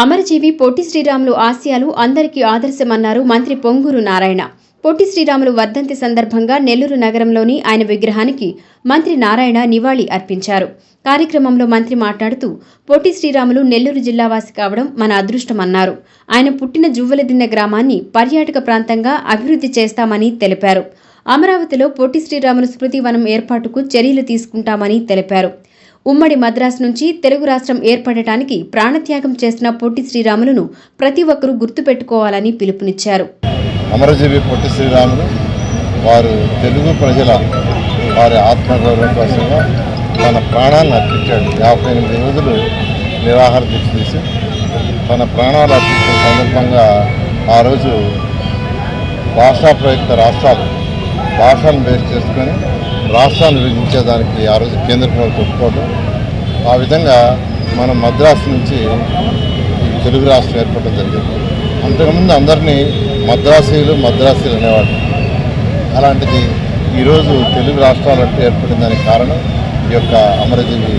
అమరజీవి పొట్టి శ్రీరాములు ఆశయాలు అందరికీ ఆదర్శమన్నారు మంత్రి పొంగూరు నారాయణ. పొట్టి శ్రీరాములు వర్ధంతి సందర్భంగా నెల్లూరు నగరంలోని ఆయన విగ్రహానికి మంత్రి నారాయణ నివాళి అర్పించారు. కార్యక్రమంలో మంత్రి మాట్లాడుతూ పొట్టి శ్రీరాములు నెల్లూరు జిల్లావాసి కావడం మన అదృష్టమన్నారు. ఆయన పుట్టిన జువ్వలదిన్న గ్రామాన్ని పర్యాటక ప్రాంతంగా అభివృద్ధి చేస్తామని తెలిపారు. అమరావతిలో పొట్టి శ్రీరాములు స్మృతి వనం ఏర్పాటుకు చర్యలు తీసుకుంటామని తెలిపారు. ఉమ్మడి మద్రాసు నుంచి తెలుగు రాష్ట్రం ఏర్పడటానికి ప్రాణత్యాగం చేసిన పొట్టి శ్రీరాములను ప్రతి ఒక్కరూ గుర్తుపెట్టుకోవాలని పిలుపునిచ్చారు. అమరజీవి పొట్టి శ్రీరాములు వారు తెలుగు ప్రజల వారి ఆత్మగౌరవం కోసంగా తన ప్రాణాలను అర్పించాడు యాభై ఎనిమిది రోజులు నిరాహార దీక్ష తీసి తన ప్రాణాలు అర్పించిన సందర్భంగా ఆ రోజు భాషా ప్రయుక్త రాష్ట్రాలు భాషను బేస్ చేసుకొని రాష్ట్రాన్ని విభజించేదానికి ఆ రోజు కేంద్ర ప్రభుత్వం ఒప్పుకోవడం ఆ విధంగా మన మద్రాసు నుంచి తెలుగు రాష్ట్రం ఏర్పడడం జరిగింది. అంతకుముందు అందరినీ మద్రాసీలు మద్రాసీలు అనేవాళ్ళు. అలాంటిది ఈరోజు తెలుగు రాష్ట్రాలు అంటే ఏర్పడిన దానికి కారణం ఈ యొక్క అమరజీవి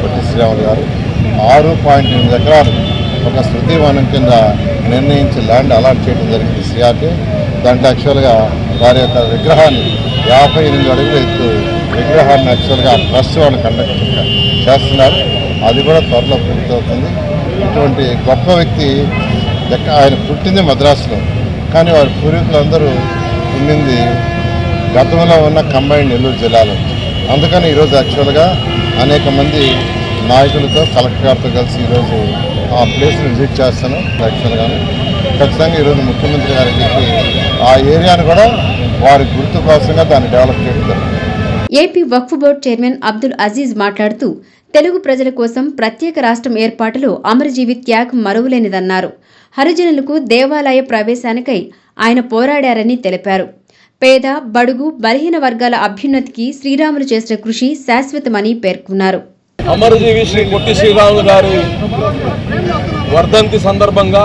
పొట్టి శ్రీరాములు గారు. ఆరు పాయింట్ ఎనిమిది ఎకరాలు ఒక శృతి వనం కింద నిర్ణయించి ల్యాండ్ అలాట్ చేయడం జరిగింది. సిఆర్టీ దాంట్లో యాక్చువల్గా వారి యొక్క విగ్రహాన్ని యాభై ఎనిమిది అడుగులు ఎత్తు విగ్రహాన్ని యాక్చువల్గా ట్రస్ట్ వాళ్ళు కండక్ట్ చేస్తున్నారు. అది కూడా త్వరలో పూర్తవుతుంది. ఇటువంటి గొప్ప వ్యక్తి లెక్క ఆయన పుట్టింది మద్రాసులో. కానీ వారి పూర్వీకులందరూ ఉండింది గతంలో ఉన్న కంబైన్ నెల్లూరు జిల్లాలో. అందుకని ఈరోజు యాక్చువల్గా అనేక మంది నాయకులతో కలెక్టర్ గారితో కలిసి ఈరోజు ఆ ప్లేస్ని విజిట్ చేస్తాను యాక్చువల్గానే ఖచ్చితంగా ఈరోజు ముఖ్యమంత్రి గారికి చెప్పి ఆ ఏరియాను కూడా వారి గుర్తు కోసంగా దాన్ని డెవలప్ చేయడం AP Waqf board chairman Abdul Aziz మాట్లాడుతూ తెలుగు ప్రజల కోసం ప్రత్యేక రాష్ట్రం ఏర్పాటులో అమరజీవి త్యాగం మరువలేనిదన్నారు. హరిజనులకు దేవాలయ ప్రవేశానికై ఆయన పోరాడారని తెలిపారు. పేద బడుగు బలహీన వర్గాల అభ్యున్నతికి శ్రీరాములు చేసిన కృషి శాశ్వతమని పేర్కొన్నారు. అమరజీవి శ్రీ పొట్టి శ్రీరాములు గారి వర్ధంతి సందర్భంగా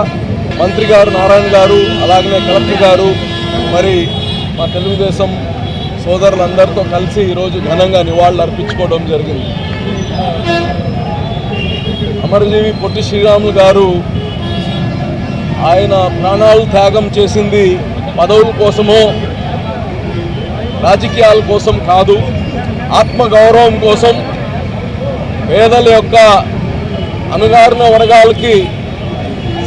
మంత్రి గారు నారాయణ గారు అలాగనే కలెక్టర్ గారు మరి మా తెలుగుదేశం సోదరులందరితో కలిసి ఈరోజు ఘనంగా నివాళులు అర్పించుకోవడం జరిగింది. అమరజీవి పొట్టి శ్రీరాములు గారు ఆయన ప్రాణాలు త్యాగం చేసింది పదవుల కోసమో రాజకీయాల కోసం కాదు ఆత్మగౌరవం కోసం పేదల యొక్క అనుగారిన వర్గాలకి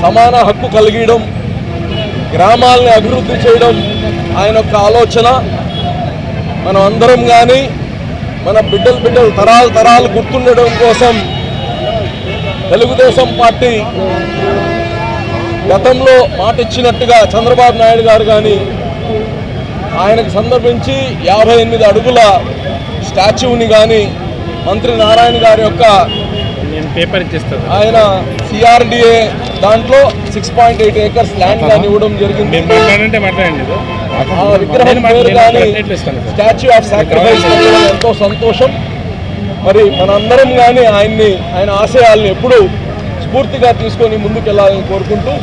సమాన హక్కు కలిగడం గ్రామాలని అభివృద్ధి చేయడం ఆయన యొక్క ఆలోచన. మనం అందరం కానీ మన బిడ్డలు బిడ్డలు తరాలు తరాలు గుర్తుండడం కోసం తెలుగుదేశం పార్టీ గతంలో మాట ఇచ్చినట్టుగా చంద్రబాబు నాయుడు గారు కానీ ఆయనకు సందర్భించి యాభై ఎనిమిది అడుగుల స్టాచ్యూని కానీ మంత్రి నారాయణ గారి యొక్క పేపర్ ఇచ్చేస్తాను ఆయన సిఆర్డిఏ దాంట్లో six point eight acres land కానీ ఇవ్వడం జరిగింది. మాట్లాడంటే మాట్లాడండి విగ్రహం పేరు కానీ? స్టాచ్యూ ఆఫ్ సాక్రిఫైస్ ఎంతో సంతోషం. మరి మనందరం కానీ ఆయన్ని ఆయన ఆశయాల్ని ఎప్పుడూ స్ఫూర్తిగా తీసుకొని ముందుకెళ్ళాలని కోరుకుంటూ